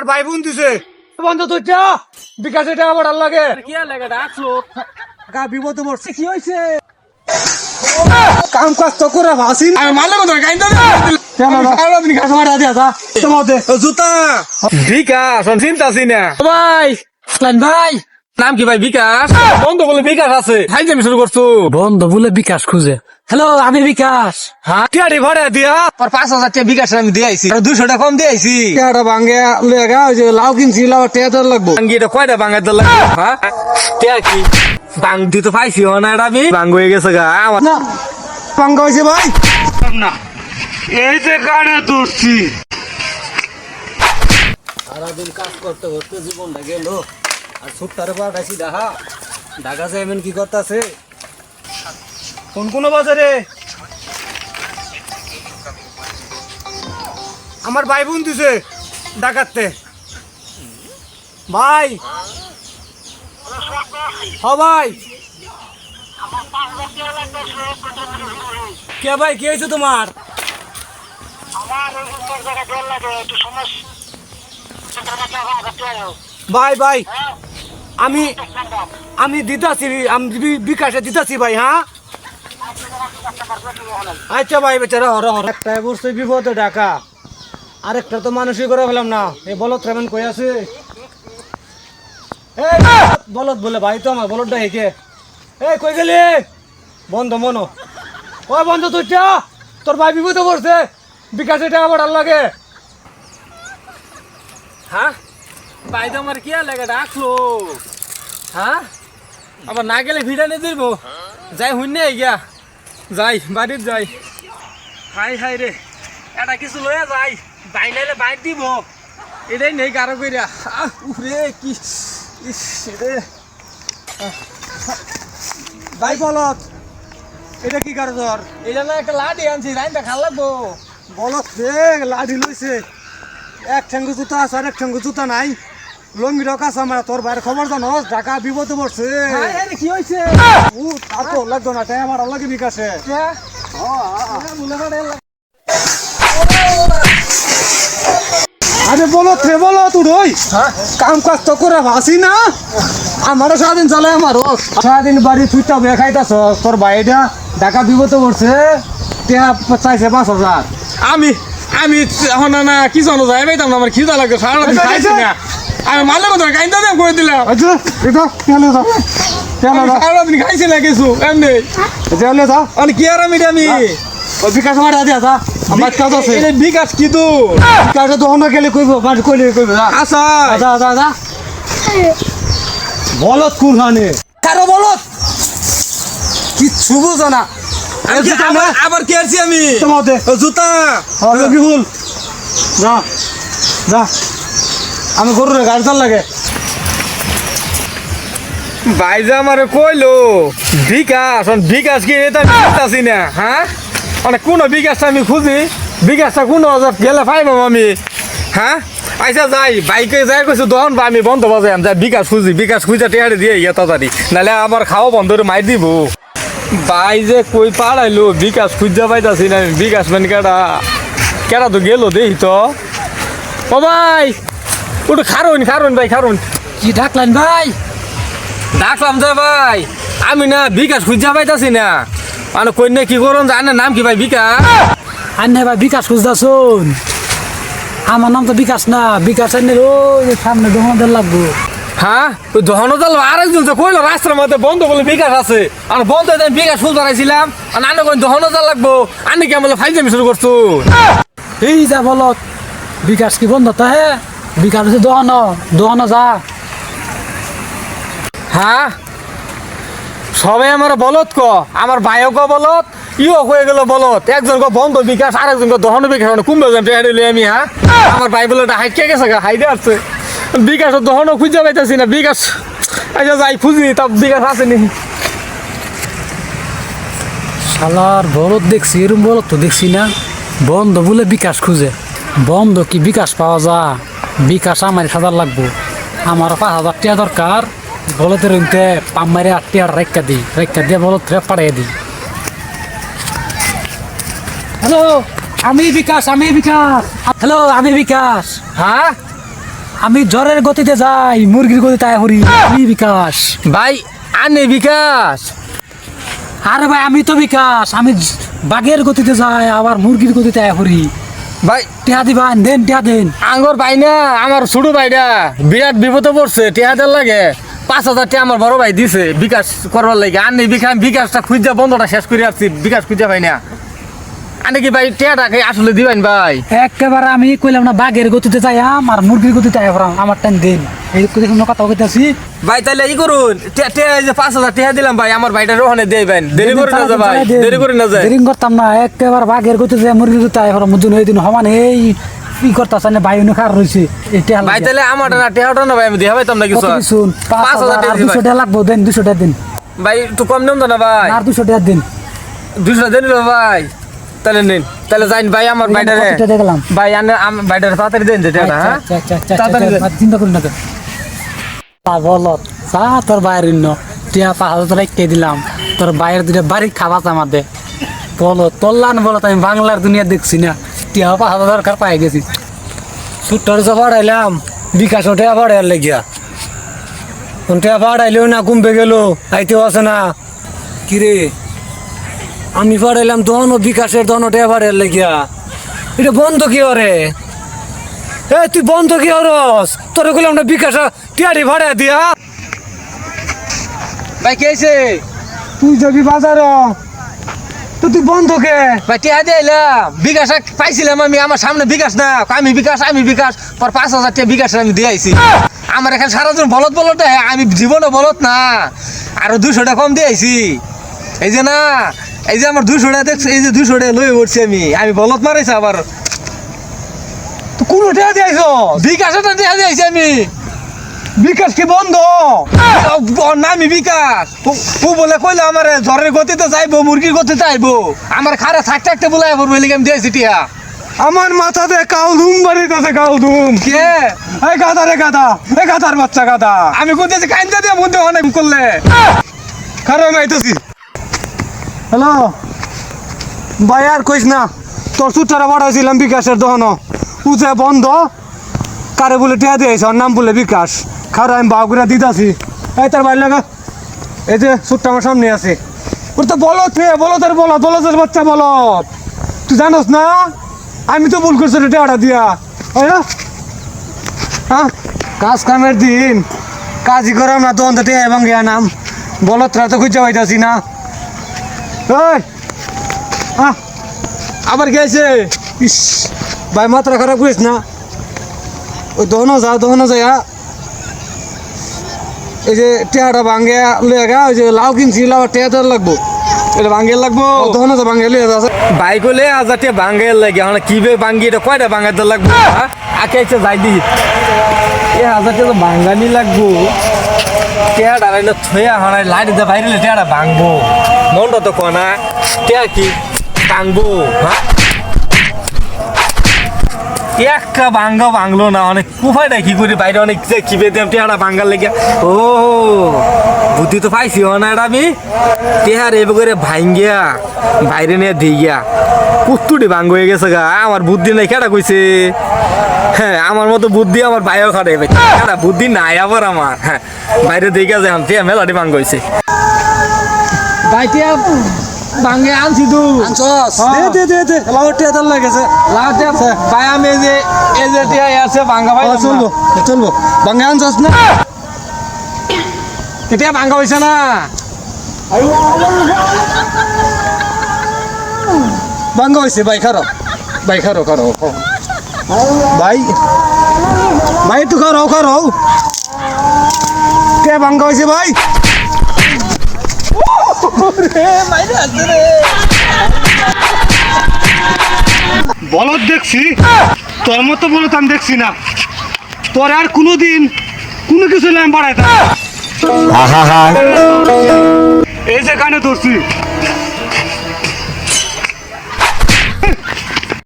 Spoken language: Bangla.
আর ভাই বোন দিছে। বন্ধ তো যা। বিকাশ এটা আমার আর লাগে। কি আর লাগে ডাকছো গা বিপদ মরছে কি হইছে কাম কাজ তো করে ভাসি আমি মারলে কথা কাইন্দা দে। জুতা। বিকাশ চিন্তা চিনা ভাই ভাই। নাম কি ভাই বিকাশ? বন্ধ বলে বিকাশ আছে। হাই আমি শুরু করছ। বন্ধ বলে বিকাশ খুঁজে। হ্যালো আমি বিকাশ। হ্যাঁ টিয়াড়ি ভরে দিয়া। আর পাঁচ হাজার টাকা বিকাশ আমি দিয়ে আইছি। আর দুশো টাকা কম দিয়ে আইছি। কেডা ভাঙ্গে লেগা ওই যে লাউ কিনছি লাউ টেয়ার লাগবো। বাঙ্গি এটা কয়টা বাঙ্গার দল লাগে হ্যাঁ। টিয়া কি? বাং দিতে পাইছি না এটা আমি। বাঙ্গ হয়ে গেছে গা। আমার না। ভাঙ্গা হয়েছে ভাই। না। এই যে কানে তুলছি সারাদিন কাজ করতে করতে জীবনটা গেল। আর ছুট্টারে পাঠাইছি দেখা ঢাকা যাইবেন কি করতেছে? কোন কোন বাজারে? আমার ভাই বোন দিছে ডাকাতে ভাই। হ, ভাই। কে, ভাই, কি হয়েছে তোমার? ভাই ভাই। আমি আমি দিতাছি, আমি বিকাশে দিতাছি ভাই হ্যাঁ? আচ্ছা ভাই, বেচারা, হর হর। একটা বসছে বিপদে ডাকা আরেকটা তো মানুষই করে ফেলাম না। এ বলত কেমন কই আছে? এই, বলদ বলে, ভাই তো আমার বলদটা হেকে এই, কই গেলি? বন্ধ মনো। ওই বন্ধ তুই যা। তোর ভাই বিপদে পড়ছে। বিকাশে টাকা পাঠার লাগে। হ্যাঁ? তো আমার কি লাগে? ডাকলো। হ্যাঁ? আবার না গেলে ভিড়া নিয়ে দিব। যাই হুন নে গিয়া। যাই বাড়ির যাই। হাই হাই রে। এটা কিছু লয়ে যাই। বাই নাইলে বাইর দিব। এটাই নেই কারও কইরা। আহ, কি রে। ভাই বলত। এটা কি কারও তোর এটা না একটা লাঠি আনছি রাইনটা খাল লাগবো। বলত রে লাঠি লইছে। এক ঠেঙ্গু জুতা আছে আর এক ঠেঙ্গু জুতা নাই। লঙ্গি আছে আমার তোর বাইরে খবর জানোস? ঢাকা বিপদে পড়ছে। কি হয়েছে ও তার তো লাগতো না তাই আমার লাগে বিকাশে আরে বলো রে বলো তুই রই কাম কাজ তো করে ভাসি না? আমারও সারাদিন চলে আমারও। সারাদিন বাড়ি ছুটটা বে খাইতাছ তোর ভাইটা ঢাকা বিপদে পড়ছে টেহা চাইছে পাঁচ হাজার। আমি আমি এখন না কি জানো যাই পাইতাম না আমার খিদা লাগে সারাদিন খাইছি। না। আমি মারলে কথা কাইন্দা দেম করে দিলাম আচ্ছা এটা চলে যা চলে আমি যা সারাদিন খাইছি না কিছু এমনি চলে যা মানে কি আর আমি আমি ওই বিকাশ মারা দিয়া যা আমার কাজ আছে এটা বিকাশ কি তো বিকাশে তো অন্য গেলে কইব বাড়ি কইলে কইব আচ্ছা যা যা বলত কুরহানে কারও বলত কিচ্ছু বুঝো না আবার- কি আছি আমি জুতা বিহুল যা যা আমি গরু রে গাড়ি চাল লাগে। বাইজা আমারে কইলো, বিকাশ বিকাশ কি এটা বুঝতাছি না হ্যাঁ? মানে কোন বিকাশটা আমি খুঁজি, বিকাশটা কোন গেলে পাইবাম আমি হ্যাঁ? আইসা যাই, বাইকে যাই কইছো, দহন বা আমি বন্ধ বাজাই যাই বিকাশ খুঁজি, বিকাশ খুঁজা টেহারে দিয়ে ইয়ে তাড়াতাড়ি নাহলে আমার খাওয়া বন্ধ করে মাই দিব। বাই যে কই পাড়াইলো, বিকাশ খুঁজা পাইতাছি না বিকাশ মানে কেডা কেডা তো গেলো দেখি তো। ও ভাই ওটা খারুন খারুন ভাই খারুন। কি ডাকলেন ভাই? ডাকলাম যে ভাই। আমি না বিকাশ খুঁজা পাইতাছি না। মানে না কি করুন জানে নাম কি ভাই বিকাশ? আন্নে ভাই বিকাশ খুঁজতেছুন। আমার নাম তো বিকাশ না বিকাশ আন্নের ওই যে সামনে দোকানদার লাগবো। হ্যাঁ? ওই ধনদল আরেকজন যে কইলো রাস্তার মধ্যে বন্ধ বলে বিকাশ আছে। আর বন্ধ হয়ে আমি বিকাশ ফুল ধরাইছিলাম আর নানা কই ধনদল লাগবো। আনি কি আমার ফাইজামি শুরু করছ এই যা বলত বিকাশ কি বন্ধ তা হে? বিকাশ হচ্ছে দোকান দোকান যা। হ্যাঁ সবাই আমার বলত ক আমার ভাইও ক বলত ইও হয়ে গেল বলত। একজন ক বন্ধ বিকাশ আর একজন ক দহন বিকাশ মানে কুম্ভ আমি হ্যাঁ আমার ভাই বলে হাইট গেছে গা হাইডে আসছে বিকাশ দহন খুঁজে পাইতেছি না বিকাশ আচ্ছা যাই খুঁজি তা বিকাশ আছে নি? শালার বলদ দেখছি এরম বলত তো দেখছি না। বন্ধ বলে বিকাশ খুঁজে। বন্ধ কি বিকাশ পাওয়া যা বিকাশ আমার হাজার লাগবো। আমার পাঁচ হাজার টিয়া দরকার। বলদের রইতে পাম্মারে আট টাকা রেখা দিই রেখা দিয়ে বলদ পাঠিয়ে দিই হ্যালো আমি বিকাশ আমি বিকাশ। হ্যালো আমি বিকাশ। হ্যাঁ? আমি জ্বরের গতিতে যাই মুরগির গতিতে আয় হরি। কি বিকাশ। ভাই আনে বিকাশ। আরে ভাই আমি তো বিকাশ। আমি বাঘের গতিতে যাই আবার মুরগির গতিতে আয় হরি। ভাই টিহা দিবান দেন টিহা দেন। আঙ্গর ভাই না, আমার ছোট ভাইটা বিরাট বিপদে পড়ছে টিহাদের লাগে। পাঁচ হাজার টাকা আমার বড় ভাই দিছে, বিকাশ করবার লাগে। আনে বিকাশ বিকাশটা খুঁজা বন্ধটা শেষ করে আসছি, বিকাশ খুঁজা ভাই না। আনে কি ভাই টিয়াটাকে আসলে দিবেন ভাই? একেবারে আমি কইলাম না বাঘের গতিতে যাই আর মুরগির গতিতে হরাম আমার টাইম দেন এই কোনো কথা কইতাছি ভাই তাহলে ই করুন যে পাঁচ হাজার টাকা দিলাম ভাই আমার ভাইটার ওখানে দেবেন দেরি করে না ভাই দেরি করে না যায় দেরি করতাম না একেবারে বাঘের গতিতে যাই মুরগির গতিতে আয় হরাম মুজন এই দিন সমান এই কি করতাছ না ভাই উনি খার রইছে এটা ভাই তাহলে আমার না টেহাটা না ভাই আমি কিছু টাকা। টাকা লাগবো দেন দুশো টাকা দিন। ভাই একটু কম নেন তো না ভাই। আর দুশো টাকা দিন। দুশো দেন নিল ভাই। তাহলে নিন। তাহলে যাইন ভাই আমার কত ভাই আনে আমার ভাইটারে তাড়াতাড়ি দেন যে টাকাটা হ্যাঁ? আচ্ছা, আচ্ছা, আচ্ছা, তাড়াতাড়ি আচ্ছা। আচ্ছা, চিন্তা করি না বলত চা তোর বাইরের ন টিয়া পাঁচ হাজার রেখে দিলাম? তোর বাইরের দুটা বাড়ি খাওয়া আমার দে বলো তোল্লান বলত আমি বাংলার দুনিয়া দেখছি না। টিয়া হাজার দরকার পাই গেছি। সুট্টার যে পাঠাইলাম বিকাশ ওঠে পাঠাইয়ার লেগিয়া। ওটা পাঠাইলেও না কমবে গেল আইতেও আছে না। কিরে? আমি পাঠাইলাম তখন বিকাশের ওটা পাঠাইয়ার লেগিয়া। এটা বন্ধ কি হরে? এ তুই বন্ধ কি হরস? তোর কইলাম না বিকাশ টিয়ারি ভাড়া দিয়া। ভাই কে আইছে তুই যাবি বাজার। তো তুই বন্ধ কে? ভাই টিহা দিয়ে এলাম। বিকাশ পাইছিলাম আমি আমার সামনে বিকাশ না। আমি বিকাশ আমি বিকাশ। পর পাঁচ হাজার টাকা বিকাশ আমি দিয়ে আইছি। আমার এখানে সারাজন বলত বলত আমি জীবনে বলত না। আরও দুশো টাকা কম দিয়ে আইছি। এই যে না এই যে আমার দুশো টাকা দেখছি এই যে দুশো টাকা লয়ে উঠছি আমি। আমি বলত মারাইছি আবার। কোন টাকা দিয়েছ বিকাশটা দিয়ে আইছি আমি। বিকাশ কি বন্ধ? নামি বিকাশ। ও বলে কইলো আমার জ্বরের গতিতে যাইবো মুরগির গতিতে আইবো। আমার খারা থাক থাকতে বলে পড়ব এলিগে আমি দিয়েছি টিয়া। আমার মাথাতে কাউদুম বাড়িতেছে কাউদুম। কে? এই গাদা রে গাদা এই গাদার বাচ্চা গাদা আমি কোথায় কাইন্দা দিয়ে মধ্যে অনেক করলে। খারাপ আইতেছি। হ্যালো? ভাই, আর কইস না, তোর সুটারা বাড়াইছিলাম বিকাশের দহন উজে বন্ধ, কারে বলে টিয়া দিয়েছ ওর নাম বলে বিকাশ। খারাপ আমি বাগুরা দিতাছি। এই তার বাড়ি লাগা, এই যে সুটটা আমার সামনে আছে। ওর তো বলত রে বলতের বলত বলতের বাচ্চা বলত তুই জানোস না, আমি তো ভুল করছি টিয়াটা দিয়া। হ্যাঁ? কাজ কামের দিন, কাজই করাম না তখন তো টিয়া এবং গিয়া নাম। বলতরা তো খুঁজে পাইতাছি না। আবার গেছে। ইস ভাই মাত্রা খারাপ করিস না। ওই দহনো যা দহনো যা এই যে টেহাটা ভাঙ্গে লয়ে গা ওই যে লাউ কিনছি লাউ টেহা লাগবো। এটা ভাঙ্গে লাগবো। দহনো যা ভাঙ্গে লয়ে যাচ্ছে বাইক হলে আজাতে বাঙ্গাইল লাগে মানে কি বে বাঙ্গি এটা কয়টা বাঙ্গাইতে লাগবো? হ্যাঁ? আকে এসে যাই দি এ হাজারটা তো বাঙ্গানি লাগবো। রাইলে থয়া হারাই লাইট দিয়ে বাইরে ভাঙবো মনটা তো কনা টেয়া কি ভাঙবো হ্যাঁ একটা ভাঙ্গা ভাঙলো না অনেক কুফাইটা কি করি বাইরে অনেক কি বেদাম টেহারা ভাঙ্গার লেগে ও বুদ্ধি তো পাইছি না আমি টেহার এবার করে ভাঙ্গিয়া বাইরে নিয়ে দিয়ে গিয়া কুত্তুটি ভাঙ্গ হয়ে গেছে গা আমার বুদ্ধি নাই কেটা কইছে হ্যাঁ আমার মতো বুদ্ধি আমার বাইও খাটে বুদ্ধি নাই আবার আমার হ্যাঁ বাইরে দিয়ে গেছে মেলাটি ভাঙ্গ হয়েছে ভাই টেয়া ভাঙ্গে আনছি তো। দে দে দে দে। লাউ টেহা তোর লাগেছে লাগাতে ভাই আমি এই যে এই যে টিয়া আছে ভাঙ্গা ভাই চলবো চলবো। ভাঙ্গে আনছস না? এতিয়া ভাঙ্গা হয়েছে না। ভাঙ্গা হয়েছে ভাই খারো। ভাই খারো খারো ভাই। ভাই একটু খারো খারো। কে ভাঙ্গা হয়েছে ভাই। বলদ দেখছি তোর মতো বলত আমি দেখছি না। তোর আর কোনোদিন কোনো কিছু আমি বাড়াইতাম। এই যে কানে ধরছি।